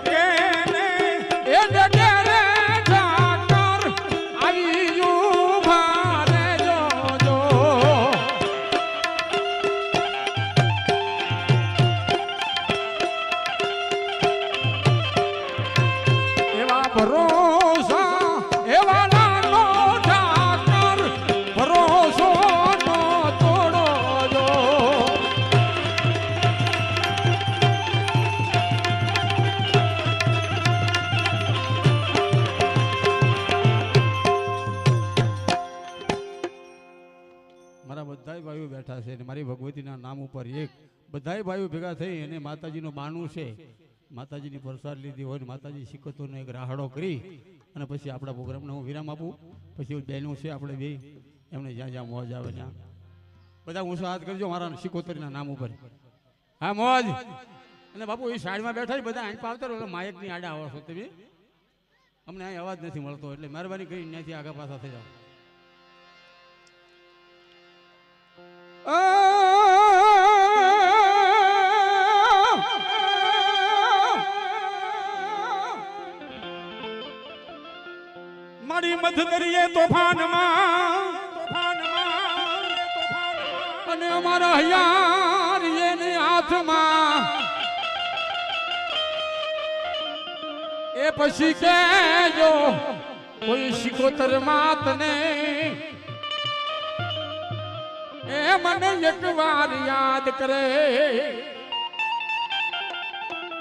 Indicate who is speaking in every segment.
Speaker 1: के ઉપર એક બધાય ભાઈઓ ભેગા થઈ અને માતાજીનું બાનું છે. માતાજીની પ્રસાદ લીધી હોય માતાજી શીખતોનો એક રાહડો કરી અને પછી આપણા પ્રોગ્રામને હું વિરામ આપું. પછી બહેનો છે આપણે બે, એમને જ્યાં જ્યાં મોજ આવે ત્યાં. બધા હું હાથ કરજો મારા શિકોતરીના નામ ઉપર. હા, મોજ. અને બાપુ, એ સાઈડમાં બેઠા છે, બધા અહીં પાવતર એટલે માયકની આડા આવો છો તમે. અમને અહીં અવાજ નથી મળતો, એટલે મહેરબાની કરી ત્યાંથી આગા પાછા થઈ જાઓ.
Speaker 2: મારી મધદરીએ તોફાનમાં.
Speaker 1: અને અમારા હૈયાર એને હાથમાં. એ પછી કેજો કોઈ શિકોતર માત ને એ મને એક વાર યાદ કરે.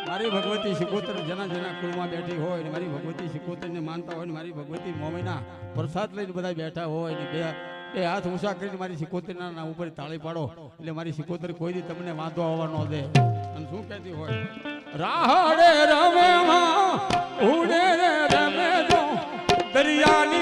Speaker 1: મારી ભગવતી શિકોતર જેના જેના કુળમાં બેઠી હોય મારી ભગવતી શિકોતરને માનતા હોય ને મારી ભગવતી મોમીના પ્રસાદ લઈને બધા બેઠા હોય ને બે બે હાથ ઊંચા કરીને મારી શિકોતરના નામ ઉપર તાળી પાડો. એટલે મારી શિકોતર કોઈ દી તમને વાંધો આવવા ન દે. અને શું કહેતી હોય? રાહડે રમે ઉડે રમે
Speaker 2: દરિયાની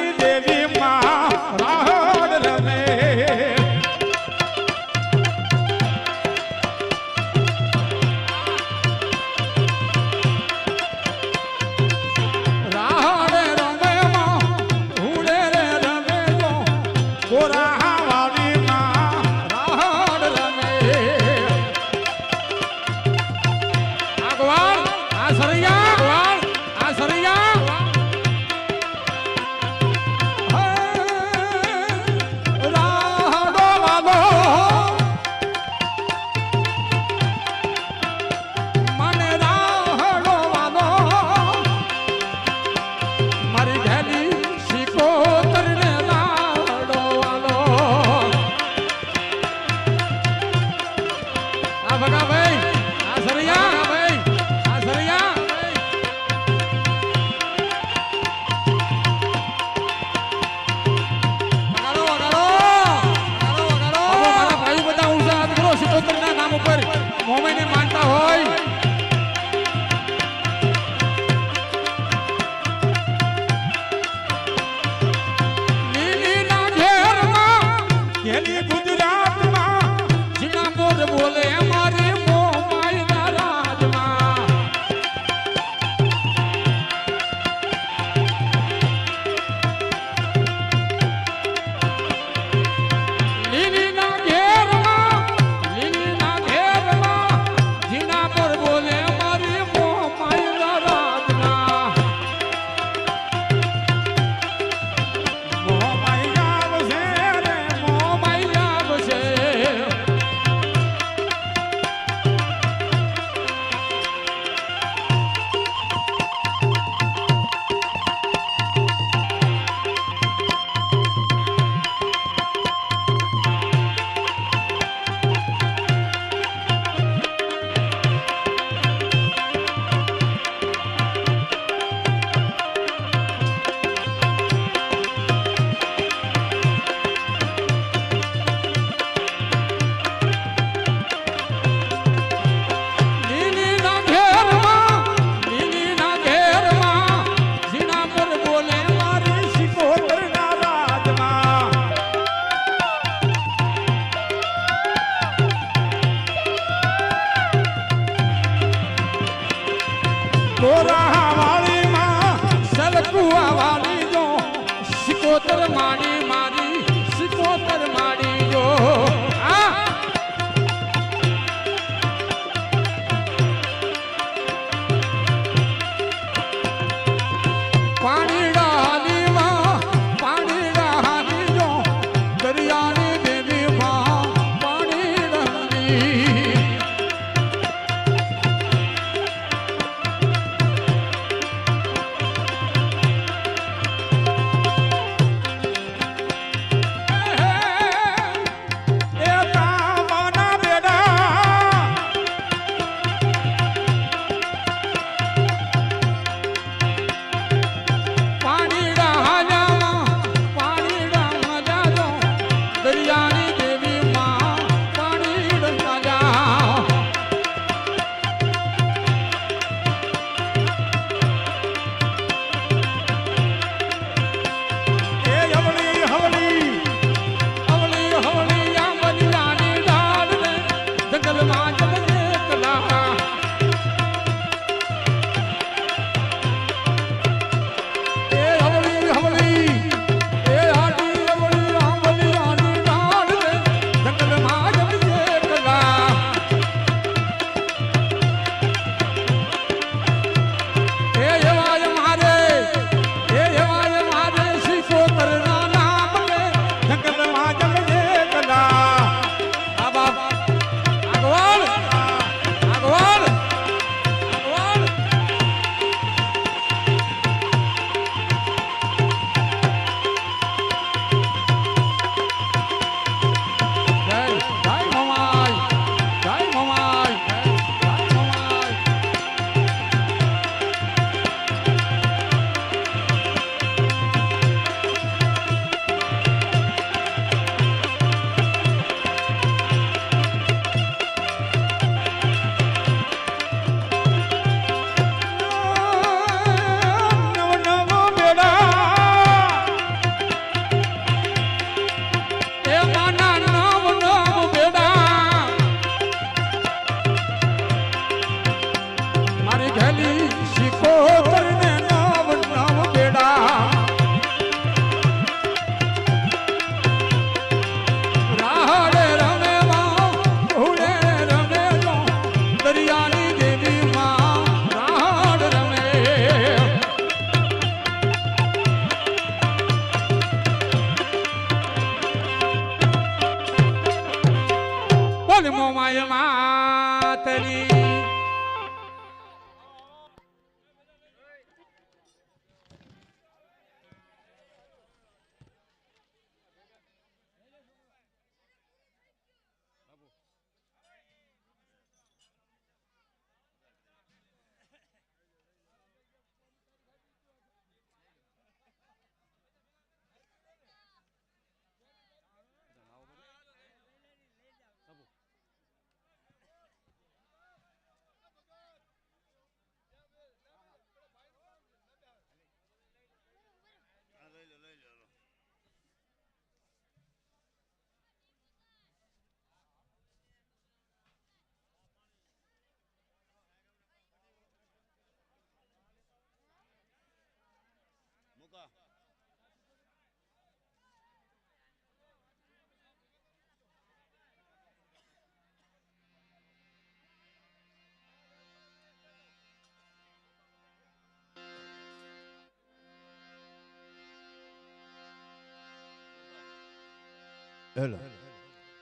Speaker 3: હેલો.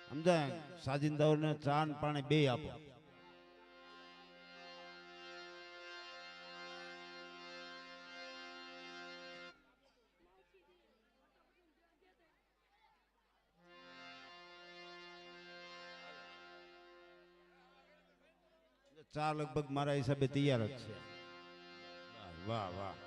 Speaker 3: સમજાય? સાજિંદાઓને ચા ને પાણી બે આપો. ચા લગભગ મારા હિસાબે તૈયાર જ છે. વાહ વાહ.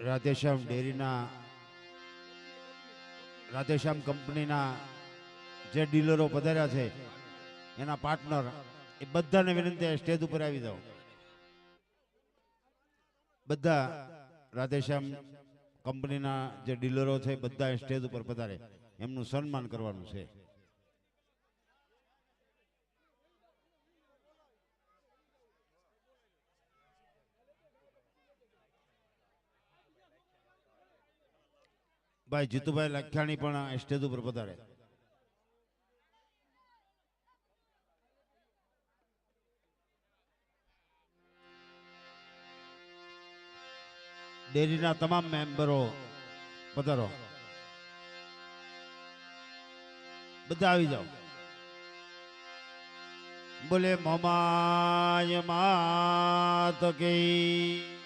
Speaker 4: રાધેશ્યામ
Speaker 3: ડેરીના રાધેશ્યામ કંપનીના જે ડીલરો પધાર્યા છે, એના પાર્ટનર એ બધાને વિનંતી સ્ટેજ ઉપર આવી જાઓ. બધા રાધેશ્યામ કંપનીના જે ડીલરો છે બધા સ્ટેજ ઉપર પધારે. એમનું સન્માન કરવાનું છે. ભાઈ, જીતુભાઈ લખ્યાણી પણ સ્ટેજ ઉપર પધારે. ડેરીના તમામ મેમ્બરો પધારો. બધા આવી જાઓ. બોલે, મમાય માત કી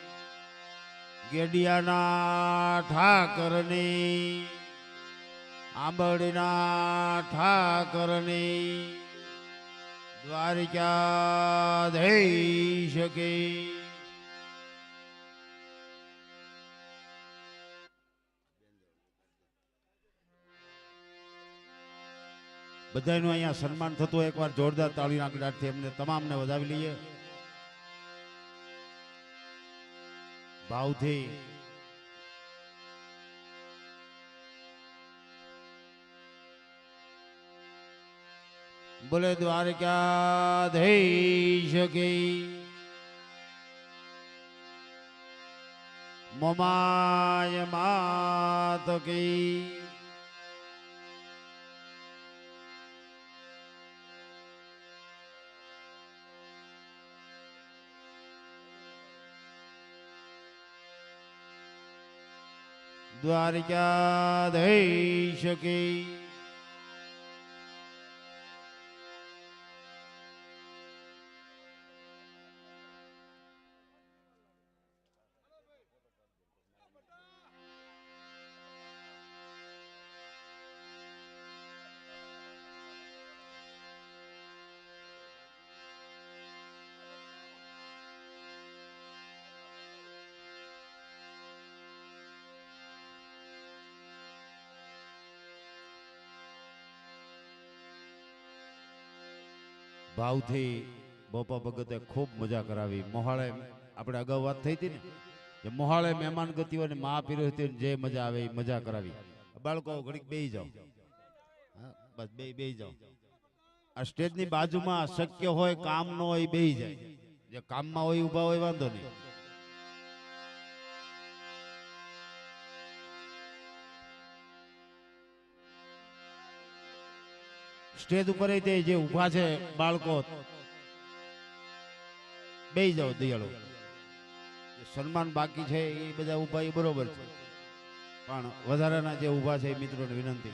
Speaker 3: ગેડિયાના ઠાકરની, આંબળીના ઠાકરની દ્વારિકા ધઈ શકે બધાનું અહીંયા સન્માન થતું એકવાર જોરદાર તાળીના ગડાટથી એમને તમામને વધાવી લઈએ. ભાવથી બોલે દ્વારકા ધઈ શકે મમાય માત કી દ્વારિકા ધઈ ભાવથી બોપા ભગતે ખૂબ મજા કરાવી. મોહાળે આપણે અગાઉ વાત થઈ હતી ને, જે મોહાળે મહેમાન ગતિ હોય ને, મા પીરો હતી ને, જે મજા આવે એ મજા કરાવી. બાળકો, ઘડીક બેહી જાઓ. બસ બે બે જાઓ. આ સ્ટેજની બાજુમાં શક્ય હોય, કામ ન હોય, બેહી જાય. જે કામમાં હોય, ઊભા હોય, વાંધો નહીં. સ્ટેજ ઉપર તે જે ઊભા છે બાળકો બે જાઓ દયાળુ. સન્માન બાકી છે એ બધા ઊભા, એ બરોબર છે. પણ વધારાના જે ઊભા છે એ મિત્રોને વિનંતી.